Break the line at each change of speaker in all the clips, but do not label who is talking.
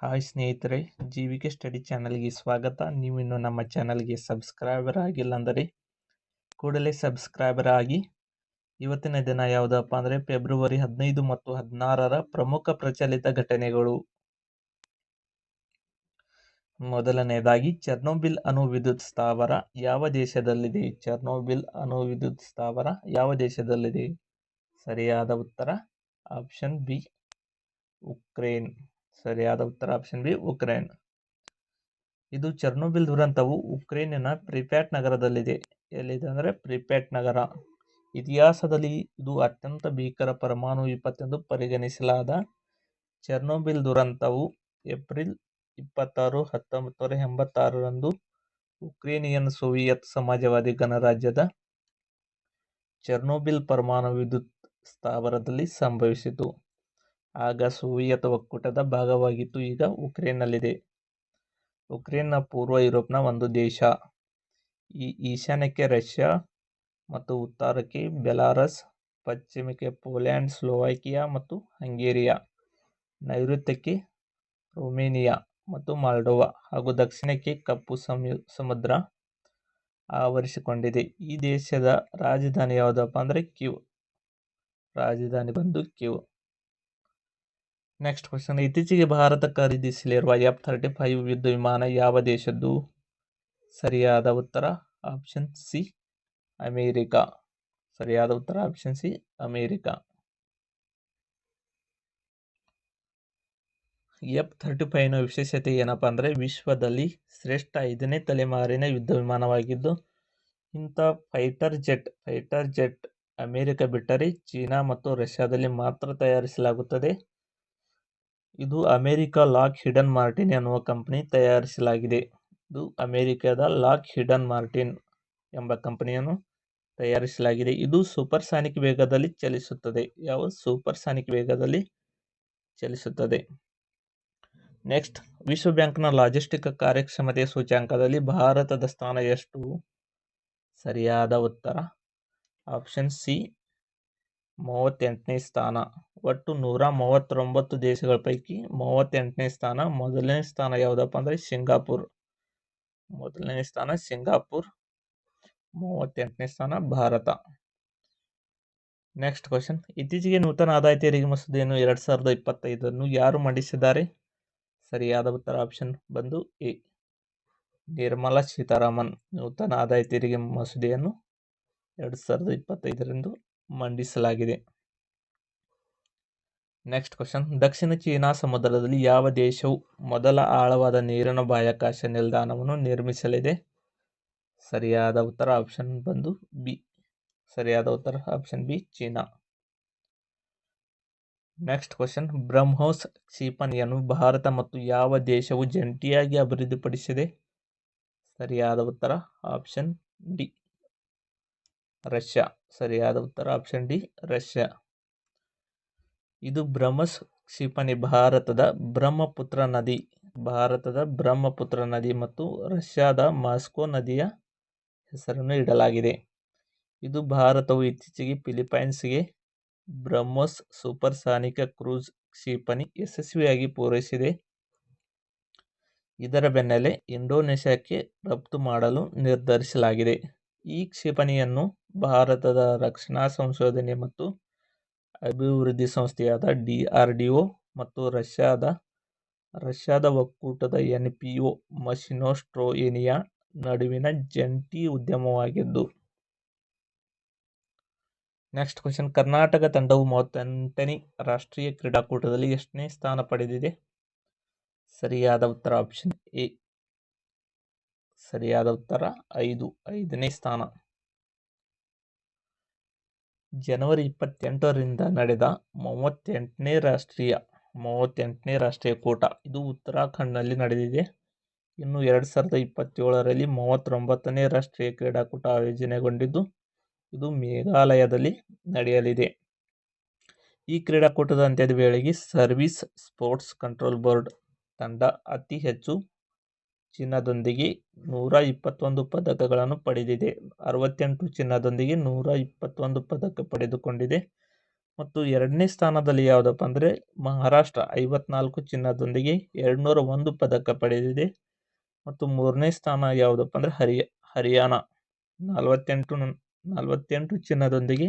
Hi ಸ್ನೇಹಿತರೆ G V K study ಚಾನಲ್ಗೆ ಸ್ವಾಗತ. ನೀವು ಇನ್ನು ನಮ್ಮ ಚಾನಲ್ಗೆ ಸಬ್ಸ್ಕ್ರೈಬರ್ ಆಗಿಲ್ಲ ಅಂದರೆ ಕೂಡಲೇ ಸಬ್ಸ್ಕ್ರೈಬರ್ ಆಗಿ. ಇವತ್ತಿನ ದಿನ ಯಾವುದಪ್ಪ ಅಂದರೆ ಫೆಬ್ರವರಿ ಹದಿನೈದು ಮತ್ತು ಹದಿನಾರರ ಪ್ರಮುಖ ಪ್ರಚಲಿತ ಘಟನೆಗಳು. ಮೊದಲನೆಯದಾಗಿ ಚರ್ನೋಬಿಲ್ ಅಣು ವಿದ್ಯುತ್ ಸ್ಥಾವರ ಯಾವ ದೇಶದಲ್ಲಿದೆ? ಚರ್ನೋಬಿಲ್ ಅಣು ವಿದ್ಯುತ್ ಸ್ಥಾವರ ಯಾವ ದೇಶದಲ್ಲಿದೆ? ಸರಿಯಾದ ಉತ್ತರ, ಆಪ್ಷನ್ ಬಿ, ಉಕ್ರೇನ್. ಸರಿಯಾದ ಉತ್ತರ ಆಪ್ಷನ್ ಬಿ ಉಕ್ರೇನ್. ಇದು ಚರ್ನೋಬಿಲ್ ದುರಂತವು ಉಕ್ರೇನಿನ ಪ್ರಿಪ್ಯಾಟ್ ನಗರದಲ್ಲಿದೆ. ಎಲ್ಲಿದೆ ಅಂದರೆ ಪ್ರಿಪ್ಯಾಟ್ ನಗರ. ಇತಿಹಾಸದಲ್ಲಿ ಇದು ಅತ್ಯಂತ ಭೀಕರ ಪರಮಾಣು ವಿಪತ್ತೆಂದು ಪರಿಗಣಿಸಲಾದ ಚರ್ನೋಬಿಲ್ ದುರಂತವು ಏಪ್ರಿಲ್ ಇಪ್ಪತ್ತಾರು ಹತ್ತೊಂಬತ್ತು ನೂರ ಎಂಬತ್ತಾರರಂದು ಉಕ್ರೇನಿಯನ್ ಸೋವಿಯತ್ ಸಮಾಜವಾದಿ ಗಣರಾಜ್ಯದ ಚರ್ನೋಬಿಲ್ ಪರಮಾಣು ವಿದ್ಯುತ್ ಸ್ಥಾವರದಲ್ಲಿ ಸಂಭವಿಸಿತು. ಆಗ ಸೋವಿಯತ್ ಒಕ್ಕೂಟದ ಭಾಗವಾಗಿತ್ತು. ಈಗ ಉಕ್ರೇನ್ನಲ್ಲಿದೆ. ಉಕ್ರೇನ್ನ ಪೂರ್ವ ಯುರೋಪ್ನ ಒಂದು ದೇಶ. ಈ ಈಶಾನ್ಯಕ್ಕೆ ರಷ್ಯಾ ಮತ್ತು ಉತ್ತರಕ್ಕೆ ಬೆಲಾರಸ್, ಪಶ್ಚಿಮಕ್ಕೆ ಪೋಲ್ಯಾಂಡ್ ಸ್ಲೋವಾಕಿಯಾ ಮತ್ತು ಹಂಗೇರಿಯಾ, ನೈಋತ್ಯಕ್ಕೆ ರೊಮೇನಿಯಾ ಮತ್ತು ಮಾಲ್ಡೋವಾ ಹಾಗೂ ದಕ್ಷಿಣಕ್ಕೆ ಕಪ್ಪು ಸಮು, ಸಮುದ್ರ ಆವರಿಸಿಕೊಂಡಿದೆ. ಈ ದೇಶದ ರಾಜಧಾನಿ ಯಾವುದಪ್ಪ ಅಂದರೆ ಕ್ಯೂ. ರಾಜಧಾನಿ ಬಂದು ಕ್ಯೂ. ನೆಕ್ಸ್ಟ್ ಕ್ವಶನ್ ಇತ್ತೀಚೆಗೆ ಭಾರತ ಖರೀದಿಸಲಿರುವ ಎಫ್ ಥರ್ಟಿ ಫೈವ್ ಯುದ್ಧ ವಿಮಾನ ಯಾವ ದೇಶದ್ದು? ಸರಿಯಾದ ಉತ್ತರ ಆಪ್ಷನ್ ಸಿ ಅಮೇರಿಕಾ. ಸರಿಯಾದ ಉತ್ತರ option C America. F thirty ಫೈವ್ನ ವಿಶೇಷತೆ ಏನಪ್ಪ ಅಂದರೆ ವಿಶ್ವದಲ್ಲಿ ಶ್ರೇಷ್ಠ ಐದನೇ ತಲೆಮಾರಿನ ಯುದ್ಧ ವಿಮಾನವಾಗಿದ್ದು, ಇಂಥ fighter jet fighter jet America ಬಿಟ್ಟರೆ ಚೀನಾ ಮತ್ತು ರಷ್ಯಾದಲ್ಲಿ ಮಾತ್ರ ತಯಾರಿಸಲಾಗುತ್ತದೆ. ಇದು ಅಮೆರಿಕ ಲಾಕ್ ಹಿಡನ್ ಮಾರ್ಟಿನ್ ಎನ್ನುವ ಕಂಪನಿ ತಯಾರಿಸಲಾಗಿದೆ. ಇದು ಅಮೇರಿಕದ ಲಾಕ್ ಹಿಡನ್ ಮಾರ್ಟಿನ್ ಎಂಬ ಕಂಪನಿಯನ್ನು ತಯಾರಿಸಲಾಗಿದೆ. ಇದು ಸೂಪರ್ ಸಾನಿಕ್ ವೇಗದಲ್ಲಿ ಚಲಿಸುತ್ತದೆ. ಯಾವ ಸೂಪರ್ ಸಾನಿಕ್ ವೇಗದಲ್ಲಿ ಚಲಿಸುತ್ತದೆ? ನೆಕ್ಸ್ಟ್, ವಿಶ್ವ ಬ್ಯಾಂಕ್ನ ಲಾಜಿಸ್ಟಿಕ್ ಕಾರ್ಯಕ್ಷಮತೆ ಸೂಚ್ಯಾಂಕದಲ್ಲಿ ಭಾರತದ ಸ್ಥಾನ ಎಷ್ಟು? ಸರಿಯಾದ ಉತ್ತರ, ಆಪ್ಷನ್ ಸಿ ಮೂವತ್ತೆಂಟನೇ ಸ್ಥಾನ. ಒಟ್ಟು ನೂರ ಮೂವತ್ತೊಂಬತ್ತು ದೇಶಗಳ ಪೈಕಿ ಮೂವತ್ತೆಂಟನೇ ಸ್ಥಾನ, ಮೊದಲನೇ ಸ್ಥಾನ ಯಾವುದಪ್ಪ ಅಂದರೆ ಸಿಂಗಾಪುರ್. ಮೊದಲನೇ ಸ್ಥಾನ ಸಿಂಗಾಪುರ್, ಮೂವತ್ತೆಂಟನೇ ಸ್ಥಾನ ಭಾರತ. ನೆಕ್ಸ್ಟ್ ಕ್ವಶನ್ ಇತ್ತೀಚೆಗೆ ನೂತನ ಆದಾಯ ತೆರಿಗೆ ಮಸೂದೆಯನ್ನು ಎರಡು ಸಾವಿರದ ಇಪ್ಪತ್ತೈದನ್ನು ಯಾರು ಮಂಡಿಸಿದ್ದಾರೆ? ಸರಿಯಾದ ಉತ್ತರ ಆಪ್ಷನ್ ಬಂದು ಎ. ನಿರ್ಮಲಾ ಸೀತಾರಾಮನ್. ನೂತನ ಆದಾಯ ತೆರಿಗೆ ಮಸೂದೆಯನ್ನು ಎರಡು ಸಾವಿರದ ಇಪ್ಪತ್ತೈದರಂದು ಮಂಡಿಸಲಾಗಿದೆ. ನೆಕ್ಸ್ಟ್ ಕ್ವಶನ್ ದಕ್ಷಿಣ ಚೀನಾ ಸಮುದ್ರದಲ್ಲಿ ಯಾವ ದೇಶವು ಮೊದಲ ಆಳವಾದ ನೀರಿನ ಬಾಹ್ಯಾಕಾಶ ನಿಲ್ದಾಣವನ್ನು ನಿರ್ಮಿಸಲಿದೆ? ಸರಿಯಾದ ಉತ್ತರ ಆಪ್ಷನ್ ಬಂದು ಬಿ ಸರಿಯಾದ ಉತ್ತರ option B China. Next question BrahMos ಕ್ಷಿಪಣಿಯನ್ನು Bharat ಮತ್ತು ಯಾವ ದೇಶವು ಜಂಟಿಯಾಗಿ ಅಭಿವೃದ್ಧಿಪಡಿಸಿದೆ? ಸರಿಯಾದ ಉತ್ತರ ಆಪ್ಷನ್ ಡಿ ರಷ್ಯಾ. ಸರಿಯಾದ ಉತ್ತರ ಆಪ್ಷನ್ ಡಿ ರಷ್ಯಾ. ಇದು ಬ್ರಹ್ಮಸ್ ಕ್ಷಿಪಣಿ ಭಾರತದ ಬ್ರಹ್ಮಪುತ್ರ ನದಿ. ಭಾರತದ ಬ್ರಹ್ಮಪುತ್ರ ನದಿ ಮತ್ತು ರಷ್ಯಾದ ಮಾಸ್ಕೋ ನದಿಯ ಹೆಸರನ್ನು ಇಡಲಾಗಿದೆ. ಇದು ಭಾರತವು ಇತ್ತೀಚೆಗೆ ಫಿಲಿಪೈನ್ಸ್ಗೆ ಬ್ರಹ್ಮೋಸ್ ಸೂಪರ್ ಸಾನಿಕ ಕ್ರೂಸ್ ಕ್ಷಿಪಣಿ ಯಶಸ್ವಿಯಾಗಿ ಪೂರೈಸಿದೆ. ಇದರ ಬೆನ್ನಲ್ಲೇ ಇಂಡೋನೇಷ್ಯಾಕ್ಕೆ ರಫ್ತು ಮಾಡಲು ನಿರ್ಧರಿಸಲಾಗಿದೆ. ಈ ಕ್ಷಿಪಣಿಯನ್ನು ಭಾರತದ ರಕ್ಷಣಾ ಸಂಶೋಧನೆ ಮತ್ತು ಅಭಿವೃದ್ಧಿ ಸಂಸ್ಥೆಯಾದ ಡಿ ಆರ್ ಡಿ ಒ ಮತ್ತು ರಷ್ಯಾದ ರಷ್ಯಾದ ಒಕ್ಕೂಟದ ಎನ್ ಪಿ ಒ ಮಶಿನೋಸ್ಟ್ರೋಯೇನಿಯಾ ನಡುವಿನ ಜಂಟಿ ಉದ್ಯಮವಾಗಿದ್ದು. ನೆಕ್ಸ್ಟ್ ಕ್ವಶನ್ ಕರ್ನಾಟಕ ತಂಡವು ಮೂವತ್ತೆಂಟನೇ ರಾಷ್ಟ್ರೀಯ ಕ್ರೀಡಾಕೂಟದಲ್ಲಿ ಎಷ್ಟನೇ ಸ್ಥಾನ ಪಡೆದಿದೆ? ಸರಿಯಾದ ಉತ್ತರ ಆಪ್ಷನ್ ಎ. ಸರಿಯಾದ ಉತ್ತರ ಐದು, ಐದನೇ ಸ್ಥಾನ. ಜನವರಿ ಇಪ್ಪತ್ತೆಂಟರಿಂದ ನಡೆದ ಮೂವತ್ತೆಂಟನೇ ರಾಷ್ಟ್ರೀಯ ಮೂವತ್ತೆಂಟನೇ ರಾಷ್ಟ್ರೀಯ ಕೂಟ. ಇದು ಉತ್ತರಾಖಂಡ್ನಲ್ಲಿ ನಡೆದಿದೆ. ಇನ್ನು ಎರಡು ಸಾವಿರದ ಇಪ್ಪತ್ತೇಳರಲ್ಲಿ ಮೂವತ್ತೊಂಬತ್ತನೇ ರಾಷ್ಟ್ರೀಯ ಕ್ರೀಡಾಕೂಟ ಆಯೋಜನೆಗೊಂಡಿದ್ದು, ಇದು ಮೇಘಾಲಯದಲ್ಲಿ ನಡೆಯಲಿದೆ. ಈ ಕ್ರೀಡಾಕೂಟದ ಅಂತ್ಯದ ವೇಳೆಗೆ ಸರ್ವಿಸ್ ಸ್ಪೋರ್ಟ್ಸ್ ಕಂಟ್ರೋಲ್ ಬೋರ್ಡ್ ತಂಡ ಅತಿ ಹೆಚ್ಚು ಚಿನ್ನದೊಂದಿಗೆ ನೂರ ಇಪ್ಪತ್ತೊಂದು ಪದಕಗಳನ್ನು ಪಡೆದಿದೆ. ಅರವತ್ತೆಂಟು ಚಿನ್ನದೊಂದಿಗೆ ನೂರ ಇಪ್ಪತ್ತೊಂದು ಪದಕ ಪಡೆದುಕೊಂಡಿದೆ. ಮತ್ತು ಎರಡನೇ ಸ್ಥಾನದಲ್ಲಿ ಯಾವುದಪ್ಪ ಅಂದರೆ ಮಹಾರಾಷ್ಟ್ರ ಐವತ್ನಾಲ್ಕು ಚಿನ್ನದೊಂದಿಗೆ ಎರಡುನೂರ ಒಂದು ಪದಕ ಪಡೆದಿದೆ. ಮತ್ತು ಮೂರನೇ ಸ್ಥಾನ ಯಾವುದಪ್ಪ ಅಂದರೆ ಹರಿಯ ಹರಿಯಾಣ ನಲವತ್ತೆಂಟು ನಲವತ್ತೆಂಟು ಚಿನ್ನದೊಂದಿಗೆ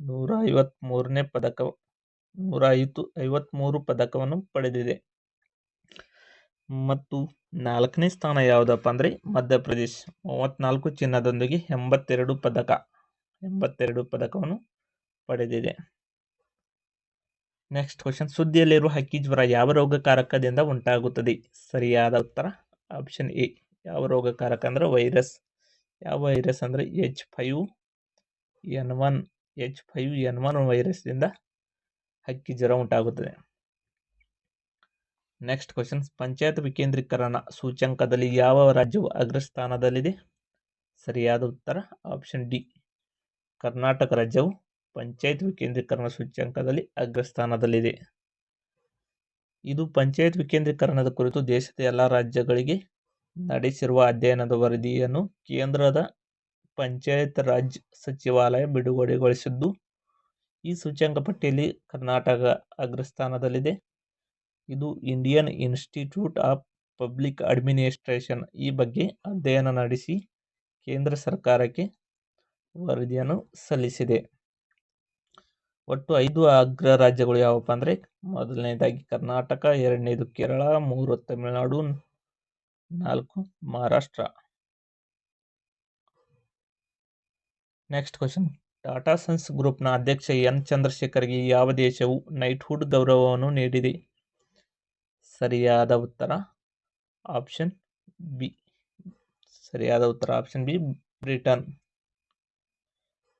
ನೂರ ಐವತ್ತ್ಮೂರನೇ ಪದಕ, ನೂರ ಐವತ್ತು ಐವತ್ತ್ಮೂರು ಪದಕವನ್ನು ಪಡೆದಿದೆ. ಮತ್ತು ನಾಲ್ಕನೇ ಸ್ಥಾನ ಯಾವುದಪ್ಪ ಅಂದರೆ ಮಧ್ಯಪ್ರದೇಶ್. ಮೂವತ್ತ್ನಾಲ್ಕು ಚಿನ್ನದೊಂದಿಗೆ ಎಂಬತ್ತೆರಡು ಪದಕ. ಎಂಬತ್ತೆರಡು ಪದಕವನ್ನು ಪಡೆದಿದೆ. ನೆಕ್ಸ್ಟ್ ಕ್ವಶನ್ ಸುದ್ದಿಯಲ್ಲಿರುವ ಹಕ್ಕಿ ಜ್ವರ ಯಾವ ರೋಗಕಾರಕದಿಂದ ಉಂಟಾಗುತ್ತದೆ? ಸರಿಯಾದ ಉತ್ತರ ಆಪ್ಷನ್ ಎ ಯಾವ ರೋಗಕಾರಕ ಅಂದರೆ ವೈರಸ್. ಯಾವ ವೈರಸ್ ಅಂದರೆ H five N one H five N one ವೈರಸ್ದಿಂದ ಹಕ್ಕಿ ಜ್ವರ ಉಂಟಾಗುತ್ತದೆ. ನೆಕ್ಸ್ಟ್ ಕ್ವಶನ್ ಪಂಚಾಯತ್ ವಿಕೇಂದ್ರೀಕರಣ ಸೂಚ್ಯಂಕದಲ್ಲಿ ಯಾವ ರಾಜ್ಯವು ಅಗ್ರಸ್ಥಾನದಲ್ಲಿದೆ? ಸರಿಯಾದ ಉತ್ತರ. ಆಪ್ಷನ್ ಡಿ ಕರ್ನಾಟಕ ರಾಜ್ಯವು ಪಂಚಾಯತ್ ವಿಕೇಂದ್ರೀಕರಣ ಸೂಚ್ಯಂಕದಲ್ಲಿ ಅಗ್ರಸ್ಥಾನದಲ್ಲಿದೆ. ಇದು ಪಂಚಾಯತ್ ವಿಕೇಂದ್ರೀಕರಣದ ಕುರಿತು ದೇಶದ ಎಲ್ಲ ರಾಜ್ಯಗಳಿಗೆ ನಡೆಸಿರುವ ಅಧ್ಯಯನದ ವರದಿಯನ್ನು ಕೇಂದ್ರದ ಪಂಚಾಯತ್ ರಾಜ್ ಸಚಿವಾಲಯ ಬಿಡುಗಡೆಗೊಳಿಸಿದ್ದು, ಈ ಸೂಚ್ಯಂಕ ಪಟ್ಟಿಯಲ್ಲಿ ಕರ್ನಾಟಕ ಅಗ್ರಸ್ಥಾನದಲ್ಲಿದೆ. ಇದು Indian institute of public administration ಈ ಬಗ್ಗೆ ಅಧ್ಯಯನ ನಡೆಸಿ ಕೇಂದ್ರ ಸರ್ಕಾರಕ್ಕೆ ವರದಿಯನ್ನು ಸಲ್ಲಿಸಿದೆ. ಒಟ್ಟು ಐದು ಅಗ್ರ ರಾಜ್ಯಗಳು ಯಾವಪ್ಪ ಅಂದರೆ ಮೊದಲನೇದಾಗಿ ಕರ್ನಾಟಕ, ಎರಡನೇದು ಕೇರಳ, ಮೂರು ತಮಿಳುನಾಡು, ನಾಲ್ಕು Maharashtra. Next question Tata sons ಗ್ರೂಪ್ನ ಅಧ್ಯಕ್ಷ ಎನ್ ಚಂದ್ರಶೇಖರ್ಗೆ ಯಾವ ದೇಶವು ನೈಟ್ಹುಡ್ ಗೌರವವನ್ನು ನೀಡಿದೆ? ಸರಿಯಾದ ಉತ್ತರ ಆಪ್ಷನ್ ಬಿ. ಸರಿಯಾದ ಉತ್ತರ ಆಪ್ಷನ್ ಬಿ, ಬ್ರಿಟನ್.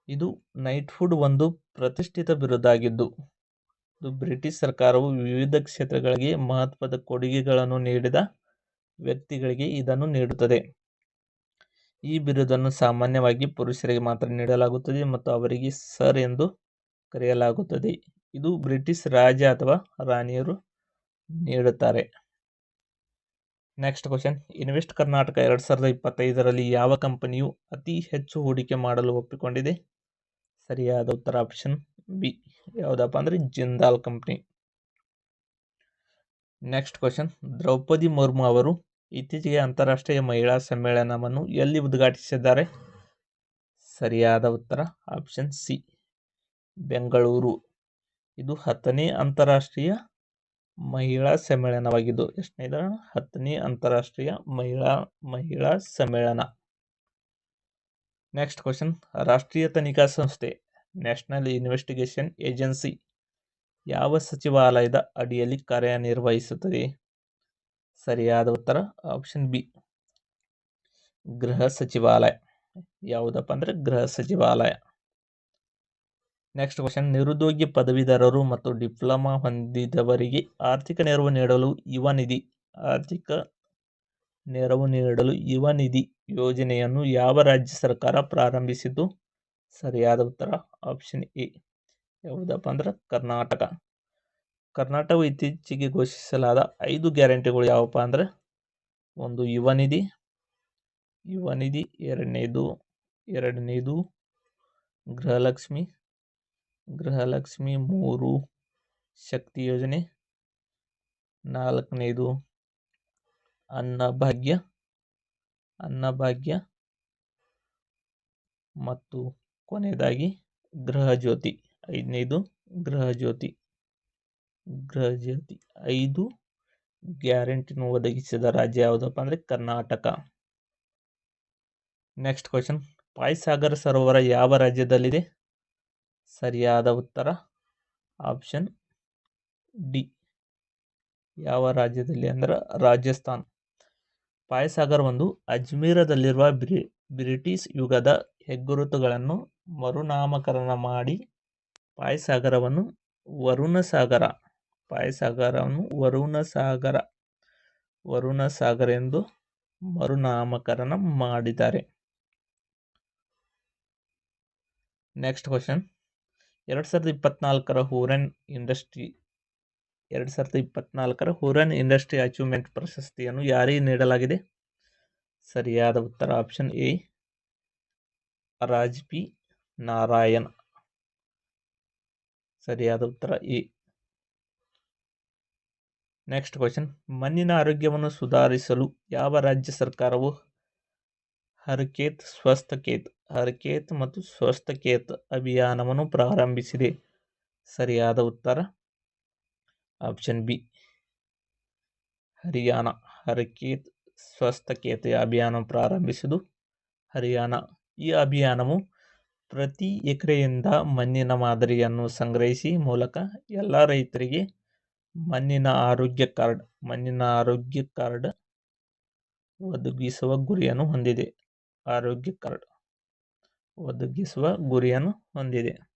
ಇದು ನೈಟ್ಹುಡ್ ಒಂದು ಪ್ರತಿಷ್ಠಿತ ಬಿರುದಾಗಿದ್ದು, ಇದು ಬ್ರಿಟಿಷ್ ಸರ್ಕಾರವು ವಿವಿಧ ಕ್ಷೇತ್ರಗಳಿಗೆ ಮಹತ್ವದ ಕೊಡುಗೆಗಳನ್ನು ನೀಡಿದ ವ್ಯಕ್ತಿಗಳಿಗೆ ಇದನ್ನು ನೀಡುತ್ತದೆ. ಈ ಬಿರುದನ್ನು ಸಾಮಾನ್ಯವಾಗಿ ಪುರುಷರಿಗೆ ಮಾತ್ರ ನೀಡಲಾಗುತ್ತದೆ ಮತ್ತು ಅವರಿಗೆ ಸರ್ ಎಂದು ಕರೆಯಲಾಗುತ್ತದೆ. ಇದು ಬ್ರಿಟಿಷ್ ರಾಜ ಅಥವಾ ರಾಣಿಯರು ನೀಡುತ್ತಾರೆ. ನೆಕ್ಸ್ಟ್ ಕ್ವಶನ್ ಇನ್ವೆಸ್ಟ್ ಕರ್ನಾಟಕ ಎರಡು ಸಾವಿರದ ಇಪ್ಪತ್ತೈದರಲ್ಲಿ ಯಾವ ಕಂಪನಿಯು ಅತಿ ಹೆಚ್ಚು ಹೂಡಿಕೆ ಮಾಡಲು ಒಪ್ಪಿಕೊಂಡಿದೆ? ಸರಿಯಾದ ಉತ್ತರ ಆಪ್ಷನ್ ಬಿ ಯಾವುದಪ್ಪ ಅಂದರೆ Jindal company. Next question Droupadi Murmu ಅವರು ಇತ್ತೀಚೆಗೆ ಅಂತಾರಾಷ್ಟ್ರೀಯ ಮಹಿಳಾ ಸಮ್ಮೇಳನವನ್ನು ಎಲ್ಲಿ ಉದ್ಘಾಟಿಸಿದ್ದಾರೆ? ಸರಿಯಾದ ಉತ್ತರ ಆಪ್ಷನ್ ಸಿ ಬೆಂಗಳೂರು. ಇದು ಹತ್ತನೇ ಅಂತಾರಾಷ್ಟ್ರೀಯ ಮಹಿಳಾ ಸಮ್ಮೇಳನವಾಗಿದ್ದು ಎಷ್ಟನೇದರ ಹತ್ತನೇ ಅಂತಾರಾಷ್ಟ್ರೀಯ ಮಹಿಳಾ ಮಹಿಳಾ ಸಮ್ಮೇಳನ. ನೆಕ್ಸ್ಟ್ ಕ್ವಶನ್ ರಾಷ್ಟ್ರೀಯ ತನಿಖಾ ಸಂಸ್ಥೆ ನ್ಯಾಷನಲ್ ಇನ್ವೆಸ್ಟಿಗೇಷನ್ ಏಜೆನ್ಸಿ ಯಾವ ಸಚಿವಾಲಯದ ಅಡಿಯಲ್ಲಿ ಕಾರ್ಯನಿರ್ವಹಿಸುತ್ತದೆ? ಸರಿಯಾದ ಉತ್ತರ ಆಪ್ಷನ್ ಬಿ ಗೃಹ ಸಚಿವಾಲಯ. ಯಾವುದಪ್ಪ ಅಂದರೆ ಗೃಹ ಸಚಿವಾಲಯ. ನೆಕ್ಸ್ಟ್ ಕ್ವಶನ್ ನಿರುದ್ಯೋಗಿ ಪದವೀಧರರು ಮತ್ತು ಡಿಪ್ಲೊಮಾ ಹೊಂದಿದವರಿಗೆ ಆರ್ಥಿಕ ನೆರವು ನೀಡಲು ಯುವ ನಿಧಿ, ಆರ್ಥಿಕ ನೆರವು ನೀಡಲು ಯುವ ನಿಧಿ ಯೋಜನೆಯನ್ನು ಯಾವ ರಾಜ್ಯ ಸರ್ಕಾರ ಪ್ರಾರಂಭಿಸಿದ್ದು? ಸರಿಯಾದ ಉತ್ತರ ಆಪ್ಷನ್ ಎ ಯಾವುದಪ್ಪ ಅಂದ್ರೆ ಕರ್ನಾಟಕ. ಕರ್ನಾಟಕವು ಇತ್ತೀಚೆಗೆ ಘೋಷಿಸಲಾದ ಐದು ಗ್ಯಾರಂಟಿಗಳು ಯಾವಪ್ಪ ಅಂದರೆ ಒಂದು ಯುವ ನಿಧಿ ಯುವ ನಿಧಿ, ಎರಡನೇದು ಎರಡನೇದು ಗೃಹಲಕ್ಷ್ಮಿ ಗೃಹಲಕ್ಷ್ಮಿ ಮೂರು ಶಕ್ತಿ ಯೋಜನೆ ನಾಲ್ಕನೇದು ಅನ್ನಭಾಗ್ಯ ಅನ್ನಭಾಗ್ಯ ಮತ್ತು ಕೊನೆಯದಾಗಿ ಗೃಹಜ್ಯೋತಿ ಐದನೇದು ಗೃಹಜ್ಯೋತಿ ಗೃಹ ಜ್ಯೋತಿ ಐದು ಗ್ಯಾರಂಟಿನ ಒದಗಿಸಿದ ರಾಜ್ಯ ಯಾವುದಪ್ಪ ಅಂದರೆ ಕರ್ನಾಟಕ. ನೆಕ್ಸ್ಟ್ ಕ್ವಶನ್ ಪಾಯ್ಸಾಗರ್ ಸರೋವರ ಯಾವ ರಾಜ್ಯದಲ್ಲಿದೆ? ಸರಿಯಾದ ಉತ್ತರ? Option D. ಯಾವ ರಾಜ್ಯದಲ್ಲಿ ಅಂದ್ರೆ ರಾಜಸ್ಥಾನ್. ಪಾಯ್ಸಾಗರ್ ಒಂದು ಅಜ್ಮೀರದಲ್ಲಿರುವ ಬ್ರಿ, ಬ್ರಿಟಿಷ್ ಯುಗದ ಹೆಗ್ಗುರುತುಗಳನ್ನು ಮರುನಾಮಕರಣ ಮಾಡಿ ಪಾಯಸಾಗರವನ್ನು ವರುಣಸಾಗರ ಪಾಯಸಾಗರವನ್ನು ವರುಣಸಾಗರ ವರುಣಸಾಗರ ವರುಣ ಸಾಗರ ಎಂದು ಮರುನಾಮಕರಣ ಮಾಡಿದ್ದಾರೆ. Next question. ಎರಡು ಸಾವಿರದ ಇಪ್ಪತ್ನಾಲ್ಕರ ಹೂರನ್ ಇಂಡಸ್ಟ್ರಿ, ಎರಡು ಸಾವಿರದ ಇಪ್ಪತ್ನಾಲ್ಕರ ಹೂರನ್ ಇಂಡಸ್ಟ್ರಿ ಅಚೀವ್ಮೆಂಟ್ ಪ್ರಶಸ್ತಿಯನ್ನು ಯಾರಿಗೆ ನೀಡಲಾಗಿದೆ? ಸರಿಯಾದ ಉತ್ತರ option A, Raj P. Narayan. ಸರಿಯಾದ ಉತ್ತರ ಎ. ನೆಕ್ಸ್ಟ್ ಕ್ವಶನ್, ಮಣ್ಣಿನ ಆರೋಗ್ಯವನ್ನು ಸುಧಾರಿಸಲು ಯಾವ ರಾಜ್ಯ ಸರ್ಕಾರವು ಹರ್ಕೇತ್ ಸ್ವಸ್ಥಕೇತ್, ಹರ್ಕೇತ್ ಮತ್ತು ಸ್ವಸ್ಥಕೇತ್ ಅಭಿಯಾನವನ್ನು ಪ್ರಾರಂಭಿಸಿದೆ. ಸರಿಯಾದ ಉತ್ತರ? Option B. ಹರಿಯಾಣ. ಹರ್ಕೇತ್ ಸ್ವಸ್ಥಕೇತೆಯ ಅಭಿಯಾನ ಪ್ರಾರಂಭಿಸಿದು. ಹರಿಯಾಣ. ಈ ಅಭಿಯಾನವು ಪ್ರತಿ ಎಕರೆಯಿಂದ ಮಣ್ಣಿನ ಮಾದರಿಯನ್ನು ಸಂಗ್ರಹಿಸಿ ಮೂಲಕ ಎಲ್ಲ ರೈತರಿಗೆ ಮಣ್ಣಿನ ಆರೋಗ್ಯ ಕಾರ್ಡ್, ಮಣ್ಣಿನ ಆರೋಗ್ಯ ಕಾರ್ಡ್ ಒದಗಿಸುವ ಗುರಿಯನ್ನು ಹೊಂದಿದೆ. ಆರೋಗ್ಯ ಕಾರ್ಡ್ ಒದಗಿಸುವ ಗುರಿಯನ್ನು ಹೊಂದಿದೆ.